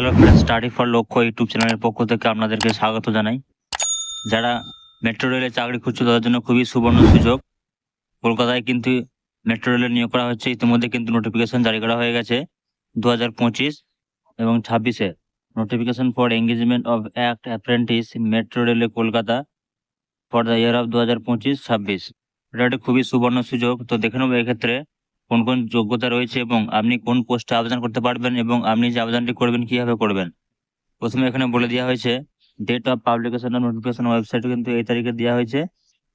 Hello friends study for Lakshya YouTube চ্যানেলের পক্ষ থেকে আপনাদেরকে স্বাগত জানাই। যারা মেট্রো রেলে চাকরি খুঁজছে, তাদের জন্য খুবই সুবর্ণ সুযোগ। কলকাতায় কিন্তু মেট্রো রেলে নিয়োগ করা হচ্ছে। ইতিমধ্যে কিন্তু নোটিফিকেশন জারি করা হয়ে গেছে দু হাজার পঁচিশ এবং ছাব্বিশে। Notification for engagement of act apprentice metro রেলে Kolkata for the year of দু হাজার পঁচিশ ছাব্বিশ। এটা একটা খুবই সুবর্ণ সুযোগ। তো দেখে নেব এক্ষেত্রে কোন কোন যোগ্যতা রয়েছে এবং আপনি কোন পোস্টে আবেদন করতে পারবেন এবং আপনি যে আবেদনটি করবেন, কীভাবে করবেন? প্রথমে এখানে বলে দেওয়া হয়েছে date of publication of notification website কিন্তু এই তারিখে দেওয়া হয়েছে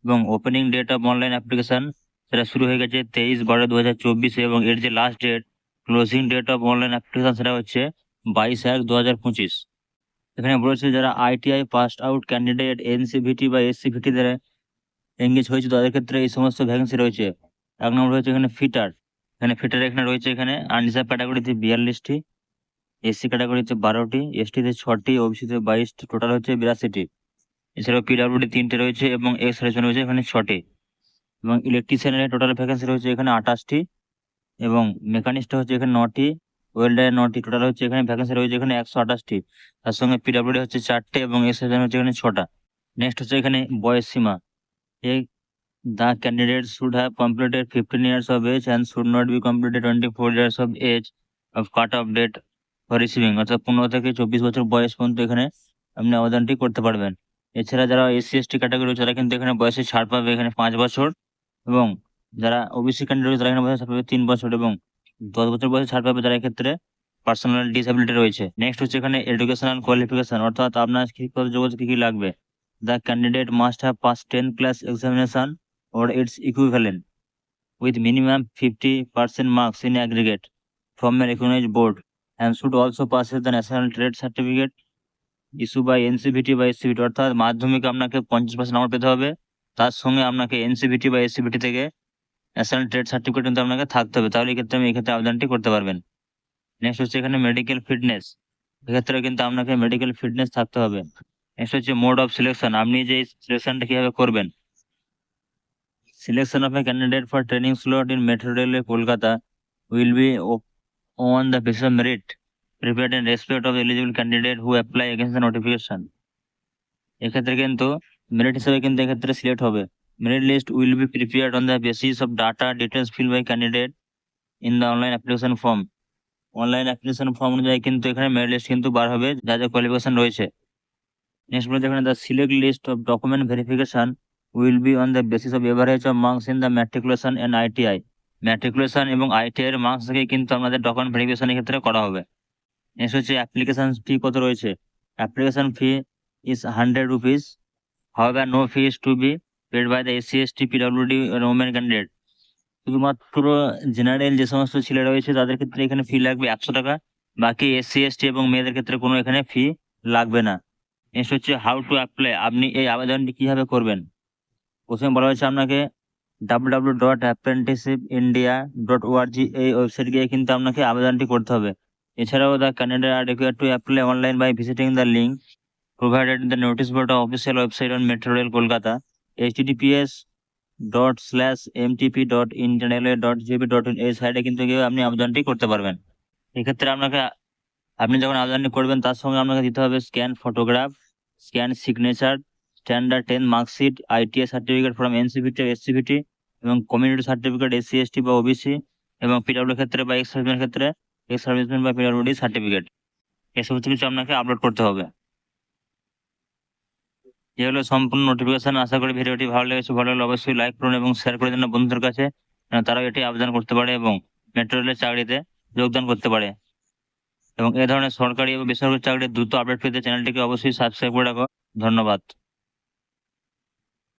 এবং opening date of online application সেটা শুরু হয়ে গেছে তেইশ বারো দু হাজার চব্বিশে এবং এর যে last date closing date of online application সেটা হচ্ছে বাইশ এক দু হাজার পঁচিশ। এখানে বলেছে যারা ITI pass out candidate NCVT বা এসসিভিটি দ্বারা এঙ্গেজ হয়েছে, তাদের ক্ষেত্রে এই সমস্ত ভ্যাকেন্সি রয়েছে। এক নম্বর রয়েছে এখানে ফিটার এখানে ফিটার এখানে রয়েছে এখানে। আনরিজার্ভ ক্যাটাগরিতে বিয়াল্লিশটি এসসি ক্যাটাগরিতে বারোটি এসটিতে ছটি ওবিসিতে বাইশটি টোটাল হচ্ছে বিরাশিটি। এছাড়াও পিডাব্লিউডি তিনটে রয়েছে এবং এক্স রেশন রয়েছে এখানে ছটি। এবং ইলেকট্রিশিয়ানের টোটাল ভ্যাকেন্সি রয়েছে এখানে আঠাশটি এবং মেকানিস্টে হচ্ছে এখানে নটি ওয়েল্ডারের নটি টোটাল হচ্ছে এখানে ভ্যাকেন্সি রয়েছে এখানে একশো আঠাশটি। তার সঙ্গে পিডাব্লিউডি হচ্ছে চারটে এবং এক্স রেশন হচ্ছে এখানে ছটা। নেক্সট হচ্ছে এখানে বয়স সীমা এই The candidate should have completed 15 years of age and should not be completed 24 years of age of cut-off date for receiving. অর্থাৎ পনেরো থেকে চব্বিশ বছর বয়স পর্যন্ত এখানে আপনি আবেদনটি করতে পারবেন। এছাড়া যারা এসসি এসটি ক্যাটাগরি তারা কিন্তু এখানে বয়সে ছাড় পাবে এখানে পাঁচ বছর এবং যারা ওবিসি ক্যান্ডিডেট তারা এখানে বয়সে ছাড় পাবে তিন বছর এবং দশ বছর বয়সে ছাড় পাবে যারা এক্ষেত্রে পার্সোনাল ডিসএবিলিটি রয়েছে। নেক্সট হচ্ছে এখানে এডুকেশনাল কোয়ালিফিকেশন অর্থাৎ আপনার শিক্ষাগত যোগ্যতা কি কি লাগবে? The candidate must have pass ten class examination or its equivalent, with minimum 50% marks in aggregate from a recognized board, and should also possess the national trade certificate issued by NCVT বা SCVT অর্থাৎ মাধ্যমিকে আপনাকে পঞ্চাশ percent number পেতে হবে। তার সঙ্গে আপনাকে এনসিভিটি বা এসসিভিটি থেকে ন্যাশনাল ট্রেড সার্টিফিকেট কিন্তু আপনাকে থাকতে হবে। তাহলে এক্ষেত্রে আমি এক্ষেত্রে আবেদনটি করতে পারবেন। নেক্সট হচ্ছে এখানে মেডিকেল ফিটনেস এক্ষেত্রে কিন্তু আপনাকে মেডিকেল ফিটনেস থাকতে হবে। নেক্সট হচ্ছে মোড অফ সিলেকশন আপনি যে সিলেকশনটা কীভাবে করবেন Selection of a candidate for training slot in Metro Railway Kolkata will be on the basis of merit, prepared in respect of the eligible candidate who apply against the notification. এক্ষেত্রে কিন্তু merit হিসেবে কিন্তু এক্ষেত্রে select হবে। Merit list will be prepared on the basis of data details fill by candidate in the online application form online application form অনুযায়ী কিন্তু এখানে merit list কিন্তু বার হবে, যা যা কোয়ালিফিকেশন রয়েছে। নেক্সট বলতে এখানে the select list of document verification will be on the basis of average of marks in the matriculation and ITI. Matriculation এবং আইটিআই এর মার্কস থেকে কিন্তু আমাদের ডকুমেন্ট ভেরিফিকেশনের ক্ষেত্রে করা হবে। নেক্সট হচ্ছে অ্যাপ্লিকেশন ফি কত রয়েছে? Application fee is hundred rupees however no fee is to be paid by the SC ST PWD women candidate শুধুমাত্র জেনারেল যে সমস্ত ছেলে রয়েছে, তাদের ক্ষেত্রে এখানে ফি লাগবে একশো টাকা। বাকি এসসি এসটি এবং মেয়েদের ক্ষেত্রে কোনো এখানে ফি লাগবে না। নেক্সট হচ্ছে হাউ টু অ্যাপ্লাই আপনি এই আবেদনটি কীভাবে করবেন? প্রথমে বলা হয়েছে আপনাকে W dot apprenticeship India dot ORG এই ওয়েবসাইট গিয়ে কিন্তু আপনাকে আবেদনটি করতে হবে। এছাড়াও the candidate are require to apply online by visiting the link provided the notice board official website on metro rail Kolkata HTTPS dot slash MTP dot internal dot GB dot in এই সাইটে কিন্তু গিয়ে আপনি আবেদনটি করতে পারবেন। এক্ষেত্রে আপনাকে, আপনি যখন আবেদনটি করবেন তার সঙ্গে আপনাকে দিতে হবে scan photograph scan signature standard ten marksheet ITI certificate from NCVT SCVT এবং কমিউনিটি সার্টিফিকেট এসসি এসটি বা ওবিসি এবং পিডাব্লিউ ক্ষেত্রে বা এক্স সার্ভিসমেন্ট ক্ষেত্রে এক্স সার্ভিসমেন্ট বা পিডাব্লিউডি সার্টিফিকেট এসব কিছু আপনাকে আপলোড করতে হবে। হলো সম্পূর্ণ নোটিফিকেশন আশা করি ভিডিওটি ভালো লেগেছে। ভালো লাগলে অবশ্যই লাইক করুন এবং শেয়ার করে দিন বন্ধুদের কাছে তারাও এটি আবেদন করতে পারে এবং মেট্রো রেলের চাকরিতে যোগদান করতে পারে। এবং এ ধরনের সরকারি এবং বেসরকারি চাকরির দ্রুত আপডেট পেতে চ্যানেলটিকে অবশ্যই সাবস্ক্রাইব করে রাখো। ধন্যবাদ।